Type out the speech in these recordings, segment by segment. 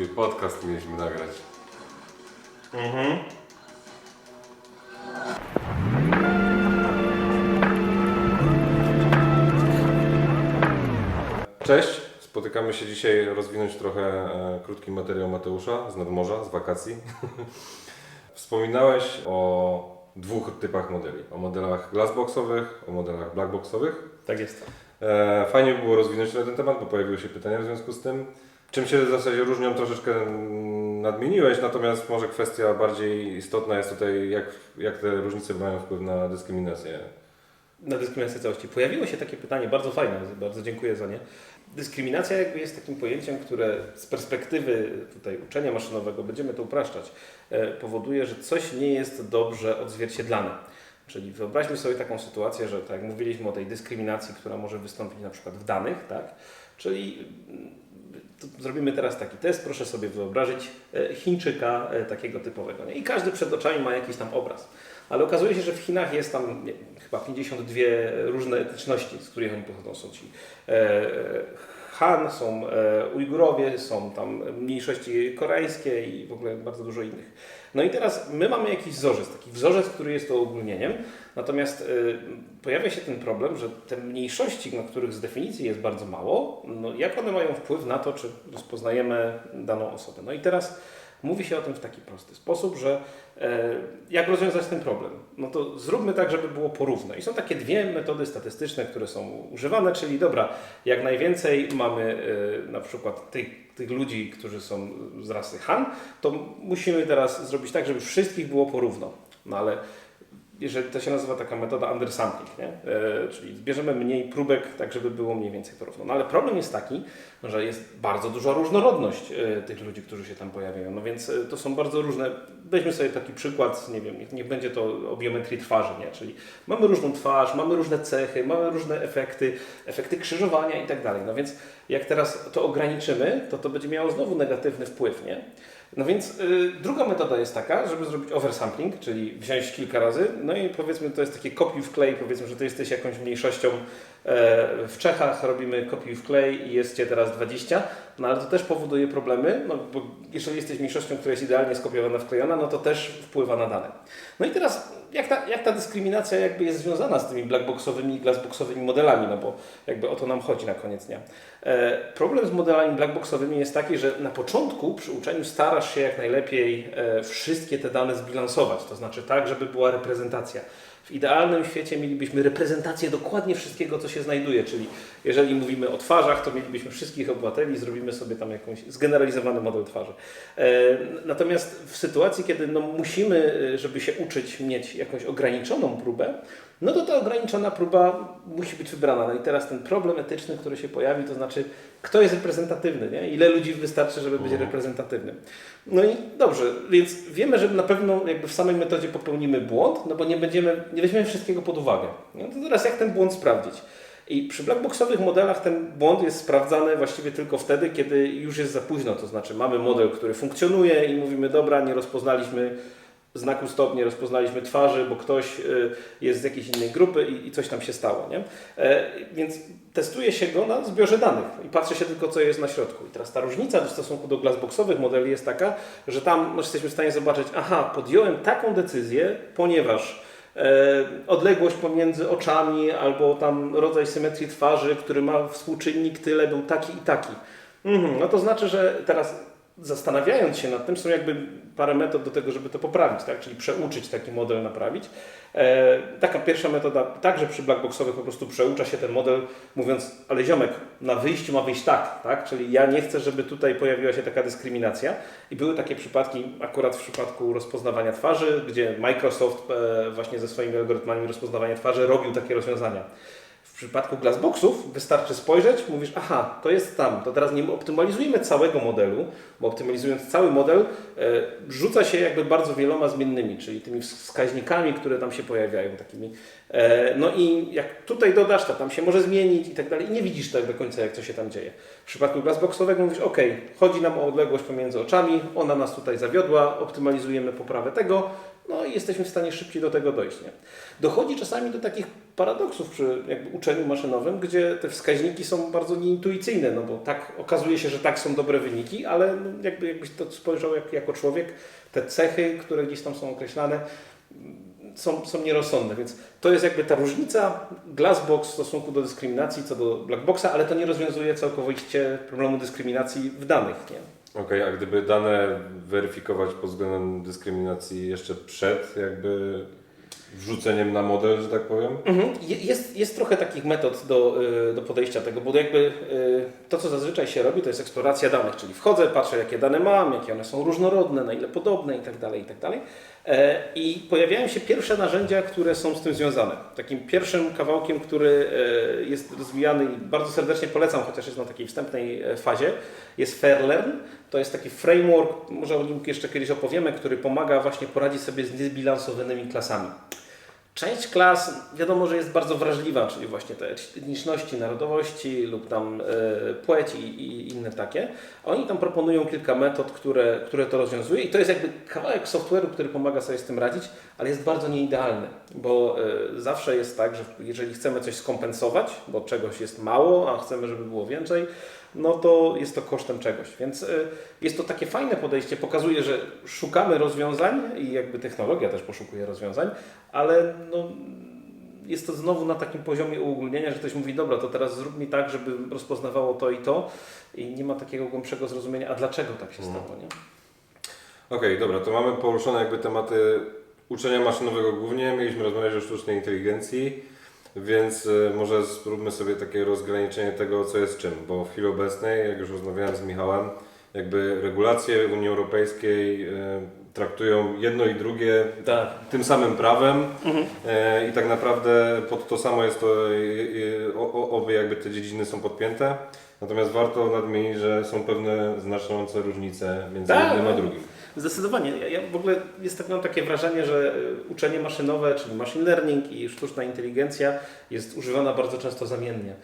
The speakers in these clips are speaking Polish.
Ty podcast mieliśmy nagrać. Mhm. Cześć! Spotykamy się dzisiaj rozwinąć trochę e, krótki materiał Mateusza z nadmorza, z wakacji. Wspominałeś o dwóch typach modeli. O modelach glassboxowych, o modelach blackboxowych. Tak jest. E, fajnie by było rozwinąć na ten temat, bo pojawiły się pytania w związku z tym. Czym się w zasadzie różnią, troszeczkę mm, nadmieniłeś, natomiast może kwestia bardziej istotna jest tutaj, jak, jak te różnice mają wpływ na dyskryminację. Na dyskryminację całości. Pojawiło się takie pytanie, bardzo fajne, bardzo dziękuję za nie. Dyskryminacja jakby jest takim pojęciem, które z perspektywy tutaj uczenia maszynowego, będziemy to upraszczać, e, powoduje, że coś nie jest dobrze odzwierciedlane. Czyli wyobraźmy sobie taką sytuację, że tak jak mówiliśmy o tej dyskryminacji, która może wystąpić na przykład w danych, tak? Czyli mm, zrobimy teraz taki test, proszę sobie wyobrazić e, Chińczyka e, takiego typowego. Nie? I każdy przed oczami ma jakiś tam obraz. Ale okazuje się, że w Chinach jest tam nie, chyba 52 różne etniczności, z których oni pochodzą. Są ci e, Han, są e, Ujgurowie, są tam mniejszości koreańskie i w ogóle bardzo dużo innych. No i teraz my mamy jakiś wzorzec, taki wzorzec, który jest to ogólnieniem, natomiast e, pojawia się ten problem, że te mniejszości, na których z definicji jest bardzo mało, no jak one mają wpływ na to, czy rozpoznajemy daną osobę. No i teraz Mówi się o tym w taki prosty sposób, że e, jak rozwiązać ten problem? No to zróbmy tak, żeby było porówno. I są takie dwie metody statystyczne, które są używane, czyli dobra, jak najwięcej mamy e, na przykład tych, tych ludzi, którzy są z rasy Han, to musimy teraz zrobić tak, żeby wszystkich było porówno. No ale jeżeli to się nazywa taka metoda undersampling, nie? E, czyli zbierzemy mniej próbek, tak żeby było mniej więcej porówno. No ale problem jest taki, że jest bardzo duża różnorodność e, tych ludzi, którzy się tam pojawiają. No więc e, to są bardzo różne. Weźmy sobie taki przykład, nie wiem, niech, niech będzie to o biometrii twarzy, nie? Czyli mamy różną twarz, mamy różne cechy, mamy różne efekty, efekty krzyżowania i tak dalej. No więc jak teraz to ograniczymy, to to będzie miało znowu negatywny wpływ, nie? No więc y, druga metoda jest taka, żeby zrobić oversampling, czyli wziąć kilka razy, no i powiedzmy to jest takie kopiuj w klej, powiedzmy, że ty jesteś jakąś mniejszością e, w Czechach, robimy kopiuj w klej i jest Cię teraz 20, no ale to też powoduje problemy, no bo jeżeli jesteś mniejszością, która jest idealnie skopiowana, wklejona, no to też wpływa na dane. No i teraz jak ta, jak ta dyskryminacja jakby jest związana z tymi blackboxowymi i glassboxowymi modelami, no bo jakby o to nam chodzi na koniec dnia. E, problem z modelami blackboxowymi jest taki, że na początku przy uczeniu starasz się jak najlepiej e, wszystkie te dane zbilansować, to znaczy tak, żeby była reprezentacja. W idealnym świecie mielibyśmy reprezentację dokładnie wszystkiego, co się znajduje, czyli jeżeli mówimy o twarzach, to mielibyśmy wszystkich obywateli i zrobimy sobie tam jakąś zgeneralizowany model twarzy. E, natomiast w sytuacji, kiedy no, musimy, e, żeby się uczyć, mieć jakąś ograniczoną próbę, no to ta ograniczona próba musi być wybrana. No i teraz ten problem etyczny, który się pojawi, to znaczy, kto jest reprezentatywny, nie? ile ludzi wystarczy, żeby być reprezentatywnym. No i dobrze, więc wiemy, że na pewno jakby w samej metodzie popełnimy błąd, no bo nie będziemy, nie weźmiemy wszystkiego pod uwagę. No to teraz jak ten błąd sprawdzić? I przy blackboxowych modelach ten błąd jest sprawdzany właściwie tylko wtedy, kiedy już jest za późno. To znaczy mamy model, który funkcjonuje i mówimy, dobra, nie rozpoznaliśmy znaku stop, nie rozpoznaliśmy twarzy, bo ktoś y, jest z jakiejś innej grupy i, coś tam się stało. Nie? E, Więc testuje się go na zbiorze danych i patrzy się tylko, co jest na środku. I teraz ta różnica w stosunku do glassboxowych modeli jest taka, że tam no, jesteśmy w stanie zobaczyć, aha, podjąłem taką decyzję, ponieważ odległość pomiędzy oczami albo tam rodzaj symetrii twarzy, który ma współczynnik tyle, był taki i taki. Mhm, no to znaczy, że teraz zastanawiając się nad tym, są jakby parę metod do tego, żeby to poprawić, tak? czyli przeuczyć taki model, naprawić. E, taka pierwsza metoda, także przy blackboxowych po prostu przeucza się ten model, mówiąc, ale ziomek, na wyjściu ma wyjść tak, tak? czyli ja nie chcę, żeby tutaj pojawiła się taka dyskryminacja. I były takie przypadki, akurat w przypadku rozpoznawania twarzy, gdzie Microsoft e, właśnie ze swoimi algorytmami rozpoznawania twarzy robił takie rozwiązania. W przypadku glassboxów wystarczy spojrzeć, mówisz, aha, to jest tam, to teraz nie optymalizujemy całego modelu, bo optymalizując cały model, e, rzuca się jakby bardzo wieloma zmiennymi, czyli tymi wskaźnikami, które tam się pojawiają, takimi. E, no i jak tutaj dodasz, to tam się może zmienić i tak dalej, i nie widzisz tak do końca, jak co się tam dzieje. W przypadku glassboxowego mówisz, ok, chodzi nam o odległość pomiędzy oczami, ona nas tutaj zawiodła, optymalizujemy poprawę tego no i jesteśmy w stanie szybciej do tego dojść. Nie? Dochodzi czasami do takich paradoksów przy jakby uczeniu maszynowym, gdzie te wskaźniki są bardzo nieintuicyjne, no bo tak okazuje się, że tak są dobre wyniki, ale no jakby jakbyś to spojrzał jak, jako człowiek, te cechy, które gdzieś tam są określane, są, są nierozsądne, więc to jest jakby ta różnica Glassbox w stosunku do dyskryminacji co do Blackboxa, ale to nie rozwiązuje całkowicie problemu dyskryminacji w danych. Nie? Okej, a gdyby dane weryfikować pod względem dyskryminacji jeszcze przed jakby wrzuceniem na model, że tak powiem? Mhm. Je- Jest, jest trochę takich metod do, y, do podejścia tego, bo jakby y, to, co zazwyczaj się robi, to jest eksploracja danych, czyli wchodzę, patrzę, jakie dane mam, jakie one są różnorodne, na ile podobne i tak dalej, E, I pojawiają się pierwsze narzędzia, które są z tym związane. Takim pierwszym kawałkiem, który e, jest rozwijany i bardzo serdecznie polecam, chociaż jest na takiej wstępnej e, fazie, jest Fairlearn. To jest taki framework, może o nim jeszcze kiedyś opowiemy, który pomaga właśnie poradzić sobie z niezbilansowanymi klasami. Część klas wiadomo, że jest bardzo wrażliwa, czyli właśnie te etniczności, narodowości lub tam e, płeć i, i inne takie. Oni tam proponują kilka metod, które, które to rozwiązuje i to jest jakby kawałek software'u, który pomaga sobie z tym radzić, ale jest bardzo nieidealny, bo e, zawsze jest tak, że jeżeli chcemy coś skompensować, bo czegoś jest mało, a chcemy, żeby było więcej, no to jest to kosztem czegoś. Więc y, jest to takie fajne podejście, pokazuje, że szukamy rozwiązań i jakby technologia też poszukuje rozwiązań, ale no, jest to znowu na takim poziomie uogólnienia, że ktoś mówi, dobra, to teraz zrób mi tak, żeby rozpoznawało to i to i nie ma takiego głębszego zrozumienia, a dlaczego tak się stało, nie? Okej, dobra, to mamy poruszone jakby tematy uczenia maszynowego głównie, mieliśmy rozmawiać o sztucznej inteligencji, więc y, może spróbmy sobie takie rozgraniczenie tego, co jest czym, bo w chwili obecnej, jak już rozmawiałem z Michałem, jakby regulacje Unii Europejskiej y, traktują jedno i drugie Tak. tym samym prawem e, i tak naprawdę pod to samo jest to, obie jakby te dziedziny są podpięte. Natomiast warto nadmienić, że są pewne znaczące różnice między Tak. jednym a drugim. Zdecydowanie. Ja, ja w ogóle jest tak, mam takie wrażenie, że y, uczenie maszynowe, czyli machine learning i sztuczna inteligencja jest używana bardzo często zamiennie.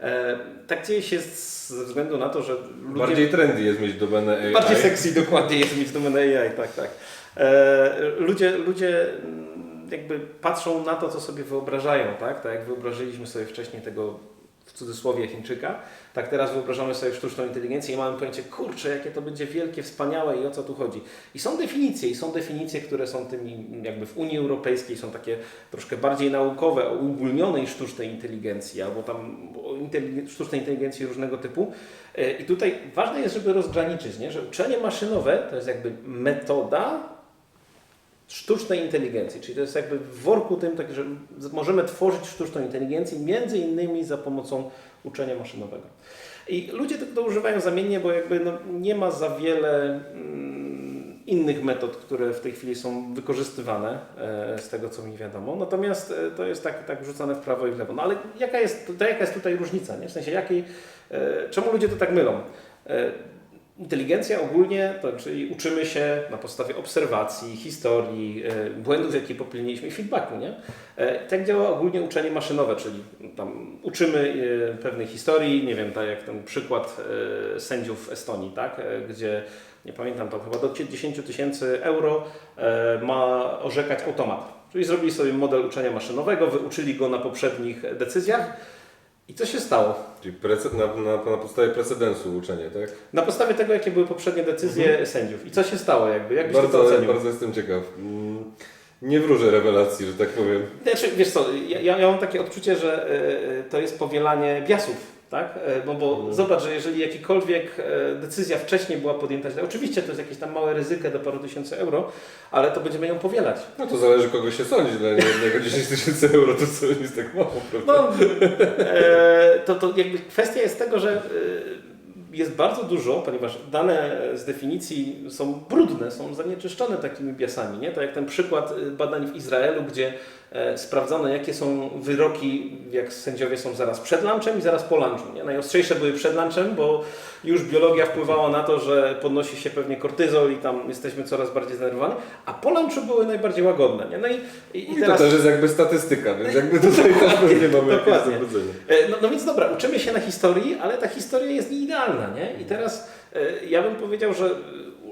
E, tak dzieje się z- ze względu na to, że ludzie... Bardziej trendy jest mieć domenę AI. Bardziej sexy dokładnie jest mieć domenę AI, tak, tak. E, ludzie, ludzie mm, jakby patrzą na to, co sobie wyobrażają, tak? Tak jak wyobrażyliśmy sobie wcześniej tego w cudzysłowie Chińczyka, tak teraz wyobrażamy sobie sztuczną inteligencję i mamy pojęcie, kurczę, jakie to będzie wielkie, wspaniałe i o co tu chodzi. I są definicje, i są definicje, które są tymi jakby w Unii Europejskiej, są takie troszkę bardziej naukowe, o uogólnionej sztucznej inteligencji, albo tam o inteligen- sztucznej inteligencji różnego typu. E, I tutaj ważne jest, żeby rozgraniczyć, nie? że uczenie maszynowe to jest jakby metoda sztucznej inteligencji, czyli to jest jakby w worku tym, tak, że możemy tworzyć sztuczną inteligencję między innymi za pomocą uczenia maszynowego. I ludzie tego używają zamiennie, bo jakby no, nie ma za wiele mm, innych metod, które w tej chwili są wykorzystywane e, z tego, co mi wiadomo. Natomiast e, to jest tak, tak wrzucane w prawo i w lewo. No ale jaka jest, to jaka jest tutaj różnica? Nie? W sensie, jakiej, e, czemu ludzie to tak mylą? Inteligencja ogólnie, to czyli uczymy się na podstawie obserwacji, historii, e, błędów, jakie popełniliśmy i feedbacku. Nie? E, Tak działa ogólnie uczenie maszynowe, czyli tam uczymy e, pewnej historii, nie wiem, tak jak ten przykład sędziów Estonii, tak? Gdzie nie pamiętam, tam chyba do 10 tysięcy euro ma orzekać automat. Czyli zrobili sobie model uczenia maszynowego, wyuczyli go na poprzednich decyzjach. I co się stało? Czyli na, na, na podstawie precedensu uczenie, tak? Na podstawie tego, jakie były poprzednie decyzje sędziów. I co się stało jakby? Jak Bardzo, bardzo jestem ciekaw. Mm, Nie wróżę rewelacji, że tak powiem. Znaczy, wiesz co, ja, ja mam takie odczucie, że e, to jest powielanie biasów. Tak? E, No bo Mhm. zobacz, że jeżeli jakikolwiek e, decyzja wcześniej była podjęta, oczywiście to jest jakieś tam małe ryzyko do paru tysięcy euro, ale to będziemy ją powielać. No to zależy kogo się sądzi. Dla jednego 10 tysięcy euro to co jest tak mało, prawda? No, e, to, to jakby kwestia jest tego, że e, jest bardzo dużo, ponieważ dane z definicji są brudne, są zanieczyszczone takimi biasami. Nie? To jak ten przykład badań w Izraelu, gdzie e, sprawdzono, jakie są wyroki, jak sędziowie są zaraz przed lunchem i zaraz po lunchu. Nie? Najostrzejsze były przed lunchem, bo już biologia wpływała na to, że podnosi się pewnie kortyzol i tam jesteśmy coraz bardziej zdenerwowani, a po lunchu były najbardziej łagodne. Nie? No i, i, I to też jest jakby statystyka, więc jakby tutaj też pewnie mamy Dokładnie. E, No, no więc dobra, uczymy się na historii, ale ta historia jest nieidealna, nie? I teraz e, ja bym powiedział, że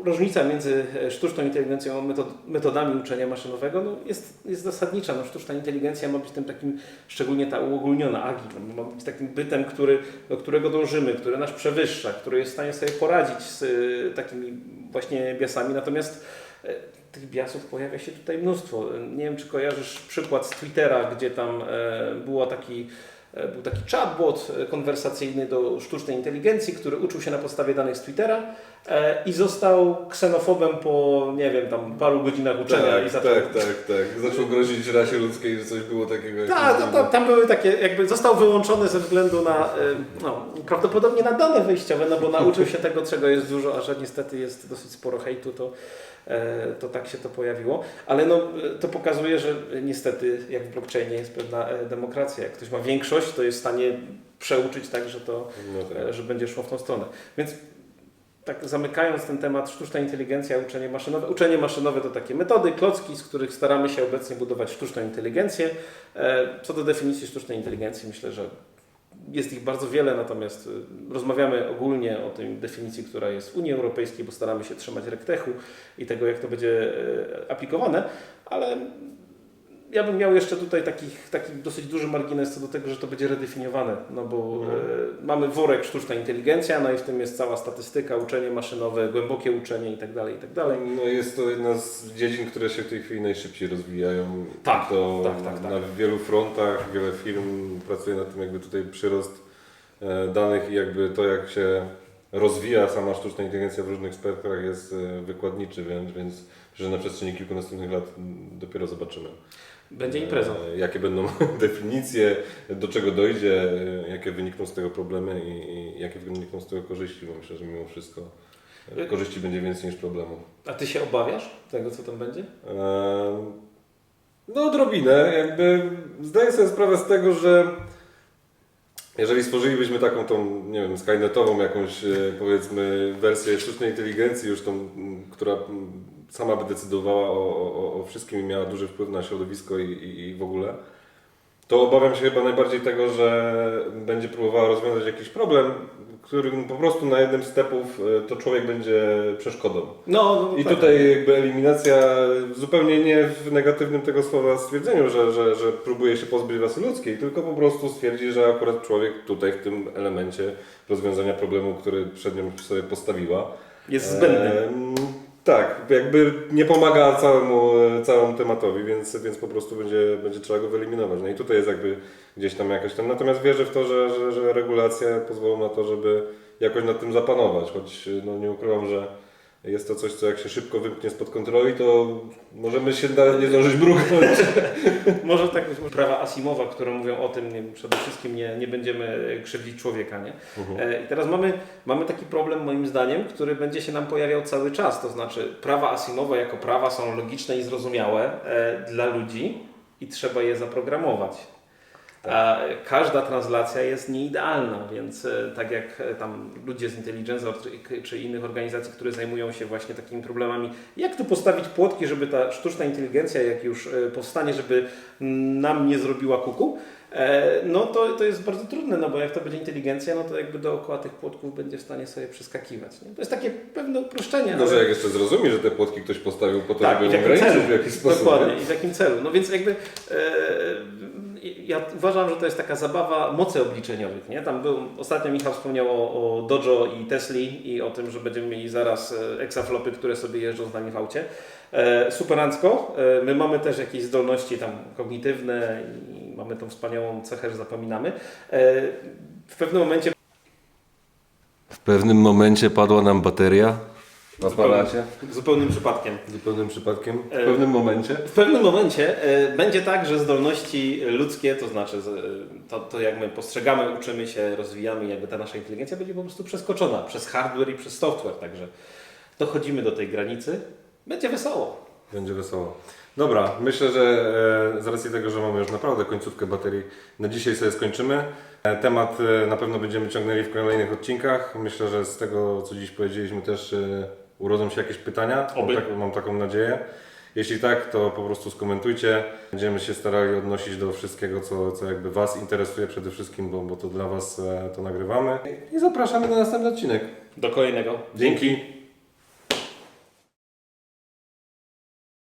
różnica między e, sztuczną inteligencją a metod, metodami uczenia maszynowego no, jest, jest zasadnicza. No, sztuczna inteligencja ma być tym takim, szczególnie ta uogólniona AGI, no, ma być takim bytem, który, do którego dążymy, który nas przewyższa, który jest w stanie sobie poradzić z e, takimi właśnie biasami. Natomiast e, tych biasów pojawia się tutaj mnóstwo. Nie wiem, czy kojarzysz przykład z Twittera, gdzie tam było taki, był taki chatbot e, konwersacyjny do sztucznej inteligencji, który uczył się na podstawie danych z Twittera e, i został ksenofobem po, nie wiem, tam paru godzinach uczenia i Tak, zaczął... tak, tak, tak. Zaczął grozić rasie ludzkiej, że coś było takiego. Tak, to, to, tam były takie, jakby został wyłączony ze względu na, e, no, prawdopodobnie na dane wyjściowe, no bo nauczył się tego, czego jest dużo, a że niestety jest dosyć sporo hejtu, to, e, to tak się to pojawiło. Ale no, e, to pokazuje, że niestety, jak w blockchainie jest pewna e, demokracja. Jak ktoś ma większość, to jest w stanie przeuczyć tak, że to, No tak. e, że będzie szło w tą stronę. Więc tak zamykając ten temat, sztuczna inteligencja, uczenie maszynowe. Uczenie maszynowe to takie metody, klocki, z których staramy się obecnie budować sztuczną inteligencję. E, Co do definicji sztucznej inteligencji, myślę, że jest ich bardzo wiele, natomiast y, rozmawiamy ogólnie o tej definicji, która jest w Unii Europejskiej, bo staramy się trzymać rektechu i tego, jak to będzie e, aplikowane, ale ja bym miał jeszcze tutaj taki, taki dosyć duży margines co do tego, że to będzie redefiniowane, no bo Mhm. e, mamy worek sztuczna inteligencja, no i w tym jest cała statystyka, uczenie maszynowe, głębokie uczenie i tak dalej, i tak dalej. No jest to jedna z dziedzin, które się w tej chwili najszybciej rozwijają. Tak, to tak, tak, tak. na wielu frontach, wiele firm pracuje nad tym, jakby tutaj przyrost e, danych i jakby to, jak się rozwija sama sztuczna inteligencja w różnych spektrach jest e, wykładniczy, więc, więc że na przestrzeni kilku następnych lat dopiero zobaczymy. Będzie. E, Jakie będą definicje, do czego dojdzie, e, jakie wynikną z tego problemy i, jakie wynikną z tego korzyści, bo myślę, że mimo wszystko e, korzyści będzie więcej niż problemów. A ty się obawiasz tego, co tam będzie? No odrobinę, jakby zdaję sobie sprawę z tego, że jeżeli stworzylibyśmy taką tą, nie wiem, skynetową jakąś powiedzmy wersję sztucznej inteligencji już tą, która sama by decydowała o, o, o wszystkim i miała duży wpływ na środowisko i, i, i w ogóle, to obawiam się chyba najbardziej tego, że będzie próbowała rozwiązać jakiś problem, którym po prostu na jednym z stepów e, to człowiek będzie przeszkodą. No, no I tak. tutaj jakby eliminacja zupełnie nie w negatywnym tego słowa stwierdzeniu, że, że, że próbuje się pozbyć rasy ludzkiej, tylko po prostu stwierdzi, że akurat człowiek tutaj w tym elemencie rozwiązania problemu, który przed nią sobie postawiła. jest zbędny. em, tak, jakby nie pomaga całemu, całemu tematowi, więc, więc po prostu będzie, będzie trzeba go wyeliminować. No i tutaj jest jakby gdzieś tam jakaś tam. Natomiast wierzę w to, że, że, że regulacje pozwolą na to, żeby jakoś nad tym zapanować, choć no, nie ukrywam, że jest to coś, co jak się szybko wymknie spod kontroli, to możemy się nawet nie zdążyć mrugnąć. Może tak być. Prawa Asimowa, które mówią o tym, nie, przede wszystkim nie, nie będziemy krzywdzić człowieka. Nie? E, I teraz mamy, mamy taki problem, moim zdaniem, który będzie się nam pojawiał cały czas. To znaczy, prawa Asimowa jako prawa są logiczne i zrozumiałe e, dla ludzi i trzeba je zaprogramować. Każda translacja jest nieidealna, więc e, tak jak e, tam ludzie z Intelligence czy, innych organizacji, które zajmują się właśnie takimi problemami, jak tu postawić płotki, żeby ta sztuczna inteligencja, jak już e, powstanie, żeby mm, nam nie zrobiła kuku, no to, to jest bardzo trudne, no bo jak to będzie inteligencja, no to jakby dookoła tych płotków będzie w stanie sobie przeskakiwać. Nie? To jest takie pewne uproszczenie. No, ale- że jak jeszcze zrozumie, że te płotki ktoś postawił po to, tak, żeby ograniczyć w jakiś sposób. Dokładnie, nie? i w jakim celu. No więc jakby e, ja uważam, że to jest taka zabawa mocy obliczeniowych. Nie? Tam był, ostatnio Michał wspomniał o, o Dojo i Tesli i o tym, że będziemy mieli zaraz e, exaflopy, które sobie jeżdżą z nami w aucie. E, superancko. E, my mamy też jakieś zdolności tam kognitywne i mamy tą wspaniałą cechę, że zapominamy. E, w pewnym momencie W pewnym momencie padła nam bateria w aparacie. zupełnym przypadkiem Zupełnym przypadkiem. W E, pewnym momencie. W pewnym momencie e, będzie tak, że zdolności ludzkie, to znaczy e, to, to jak my postrzegamy, uczymy się, rozwijamy, jakby ta nasza inteligencja będzie po prostu przeskoczona przez hardware i przez software. Także dochodzimy do tej granicy. Będzie wesoło. Będzie wesoło. Dobra, myślę, że z racji tego, że mamy już naprawdę końcówkę baterii, na dzisiaj sobie skończymy. Temat na pewno będziemy ciągnęli w kolejnych odcinkach. Myślę, że z tego, co dziś powiedzieliśmy, też urodzą się jakieś pytania. Mam, Oby. tak, mam taką nadzieję. Jeśli tak, to po prostu skomentujcie. Będziemy się starali odnosić do wszystkiego, co, co jakby Was interesuje przede wszystkim, bo, bo to dla Was e, to nagrywamy. I zapraszamy na następny odcinek. Do kolejnego. Dzięki.